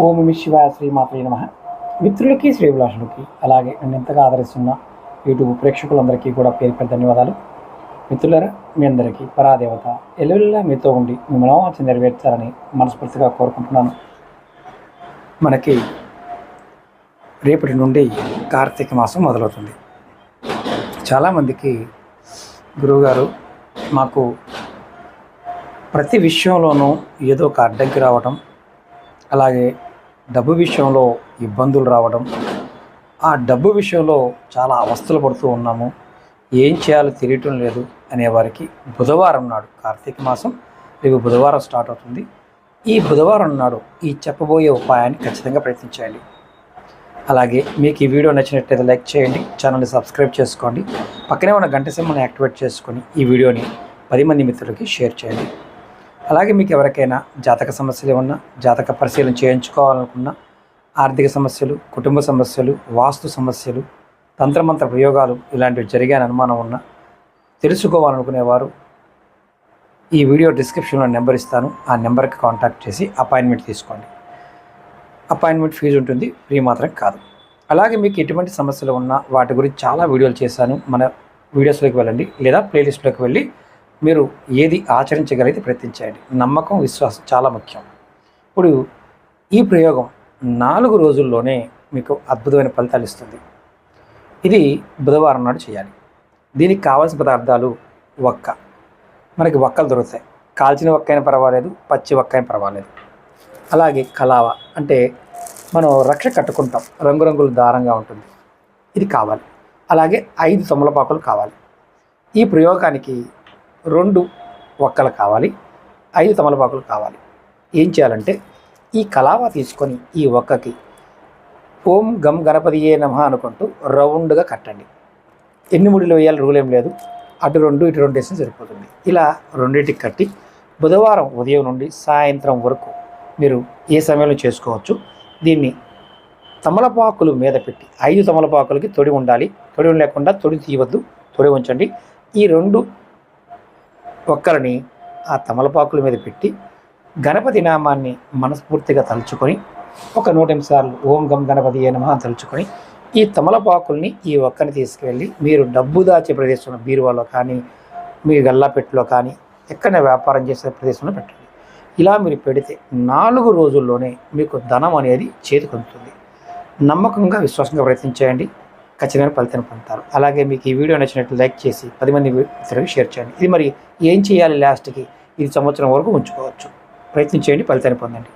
ఓం నమ శివాయ శ్రీమాత్రే నమ. మిత్రులకి శ్రీభిలాషులకి అలాగే నన్ను ఎంతగా ఆదరిస్తున్న యూట్యూబ్ ప్రేక్షకులందరికీ కూడా పేరు పేరు ధన్యవాదాలు. మిత్రులరా మీ అందరికీ పరాదేవత ఎల్లుల్లా మీతో ఉండి మీ మనోవాంఛ నెరవేర్చాలని మనస్ఫూర్తిగా కోరుకుంటున్నాను. మనకి రేపటి నుండి కార్తీక మాసం మొదలవుతుంది. చాలామందికి గురువుగారు మాకు ప్రతి విషయంలోనూ ఏదో ఒక అడ్డంకి రావటం అలాగే డబ్బు విషయంలో ఇబ్బందులు రావడం ఆ డబ్బు విషయంలో చాలా అవస్థలు పడుతూ ఉన్నాము. ఏం చేయాలో తెలియటం లేదు అనేవారికి బుధవారం నాడు కార్తీక మాసం రేపు బుధవారం స్టార్ట్ అవుతుంది. ఈ బుధవారం నాడు ఈ చెప్పబోయే ఉపాయాన్ని ఖచ్చితంగా ప్రయత్నించండి అలాగే మీకు ఈ వీడియో నచ్చినట్లయితే లైక్ చేయండి ఛానల్ని సబ్స్క్రైబ్ చేసుకోండి పక్కనే ఉన్న గంట సింహని యాక్టివేట్ చేసుకొని ఈ వీడియోని పది మంది మిత్రులకి షేర్ చేయండి. అలాగే మీకు ఎవరికైనా జాతక సమస్యలు ఉన్నా జాతక పరిశీలన చేయించుకోవాలనుకున్నా ఆర్థిక సమస్యలు కుటుంబ సమస్యలు వాస్తు సమస్యలు తంత్రమంత్ర ప్రయోగాలు ఇలాంటివి జరిగాయని అనుమానం ఉన్నా తెలుసుకోవాలనుకునేవారు ఈ వీడియో డిస్క్రిప్షన్లో నెంబర్ ఇస్తాను. ఆ నెంబర్కి కాంటాక్ట్ చేసి అపాయింట్మెంట్ తీసుకోండి. అపాయింట్మెంట్ ఫీజు ఉంటుంది ఫ్రీ మాత్రం కాదు. అలాగే మీకు ఎటువంటి సమస్యలు ఉన్నా వాటి గురించి చాలా వీడియోలు చేశాను. మన వీడియోస్లోకి వెళ్ళండి లేదా ప్లేలిస్ట్లోకి వెళ్ళి మీరు ఏది ఆచరించగలిగితే ప్రయత్నించండి. నమ్మకం విశ్వాసం చాలా ముఖ్యం. ఇప్పుడు ఈ ప్రయోగం నాలుగు రోజుల్లోనే మీకు అద్భుతమైన ఫలితాలు ఇస్తుంది. ఇది బుధవారం నాడు చేయాలి. దీనికి కావాల్సిన పదార్థాలు వక్క. మనకి వక్కలు దొరుకుతాయి. కాల్చిన వక్క అయినా పర్వాలేదు పచ్చి వక్క అయినా పర్వాలేదు. అలాగే కలావ అంటే మనం రక్ష కట్టుకుంటాం. రంగురంగుల దారంగా ఉంటుంది. ఇది కావాలి. అలాగే ఐదు తమలపాకులు కావాలి. ఈ ప్రయోగానికి రెండు ఒక్కలు కావాలి ఐదు తమలపాకులు కావాలి. ఏం చేయాలంటే ఈ కలావ తీసుకొని ఈ ఒక్కకి ఓం గమ్ గణపతియే నమ అనుకుంటూ రౌండ్గా కట్టండి. ఎన్ని ముడిలో వేయాలి రూల్ ఏం లేదు. అటు రెండు ఇటు రెండు వేసిన సరిపోతుంది. ఇలా రెండింటికి కట్టి బుధవారం ఉదయం నుండి సాయంత్రం వరకు మీరు ఏ సమయంలో చేసుకోవచ్చు? దీన్ని తమలపాకులు మీద పెట్టి ఐదు తమలపాకులకి తొడి ఉండాలి. తొడి లేకుండా తొడి తీయవద్దు. తొడి ఉంచండి. ఈ రెండు ఒక్కరిని ఆ తమలపాకుల మీద పెట్టి గణపతి నామాన్ని మనస్ఫూర్తిగా తలుచుకొని ఒక నూట ఎనిమిది సార్లు ఓం గం గణపతి నమః తలుచుకొని ఈ తమలపాకుల్ని ఈ ఒక్కని తీసుకెళ్ళి మీరు డబ్బు దాచే ప్రదేశంలో బీరువాలో కానీ మీ గల్లాపెట్టులో కానీ ఎక్కడ వ్యాపారం చేసే ప్రదేశంలో పెట్టండి. ఇలా మీరు పెడితే నాలుగు రోజుల్లోనే మీకు ధనం అనేది చేతికొందుతుంది నమ్మకంగా విశ్వాసంగా ప్రయత్నించేయండి. ఖచ్చితమైన ఫలితాన్ని పొందుతారు. అలాగే మీకు ఈ వీడియో నచ్చినట్లు లైక్ చేసి పది మంది ఇతరులకు షేర్ చేయండి. ఇది మరి ఏం చేయాలి లాస్ట్కి? ఇది సంవత్సరం వరకు ఉంచుకోవచ్చు. ప్రయత్నించేయండి ఫలితాన్ని పొందండి.